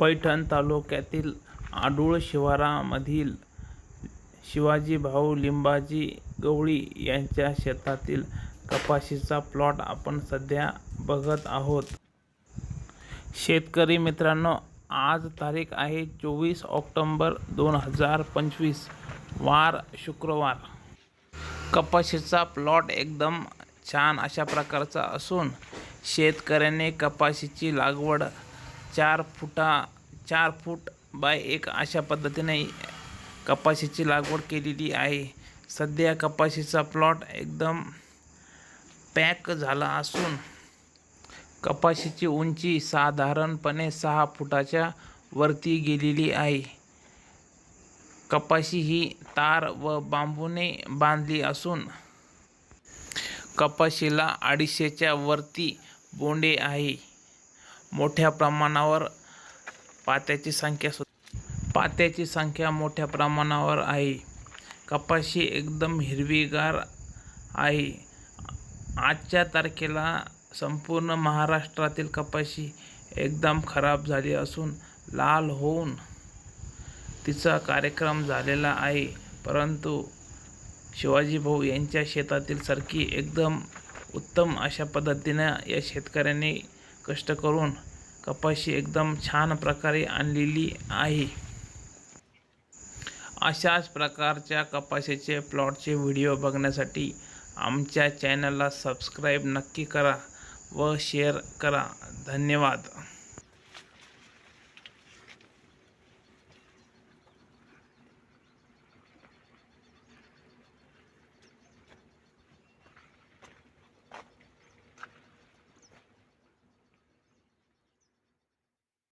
पैठण तालुक्यातील आडूळ शिवारामधील शिवाजीभाऊ लिंबाजी गवळी यांच्या शेतातील कपाशीचा प्लॉट आपण सध्या बघत आहोत. शेतकरी मित्रांनो आज तारीख आहे चोवीस ऑक्टोंबर दोन हजार पंचवीस वार शुक्रवार. कपाशीचा प्लॉट एकदम छान अशा प्रकारचा असून शेतकऱ्याने कपाशीची लागवड चार फुटा चार फूट बाय एक अशा पद्धतीने कपाशीची लागवड केलेली आहे. सध्या कपाशीचा प्लॉट एकदम पॅक झाला असून कपाशीची उंची साधारणपणे सहा फुटाच्या वरती गेलेली आहे. कपाशी ही तार व बांबूने बांधली असून कपाशीला अडीचशेच्या वरती बोंडे आहे. मोठ्या प्रमाणावर पात्याची संख्या सु पात्याची संख्या मोठ्या प्रमाणावर आहे. कपाशी एकदम हिरवीगार आहे. आजच्या तारखेला संपूर्ण महाराष्ट्रातील कपाशी एकदम खराब झाली असून लाल होऊन तिचा कार्यक्रम झालेला आहे. परंतु शिवाजी भाऊ यांच्या शेतातील सरकी एकदम उत्तम अशा पद्धतीनं या शेतकऱ्यांनी कष्ट करून कपाशी एकदम छान प्रकारे आणलेली आहे. अशाच प्रकारच्या कपाशीचे प्लॉटचे व्हिडिओ बघण्यासाठी आमच्या चॅनलला सबस्क्राईब नक्की करा व शेअर करा. धन्यवाद.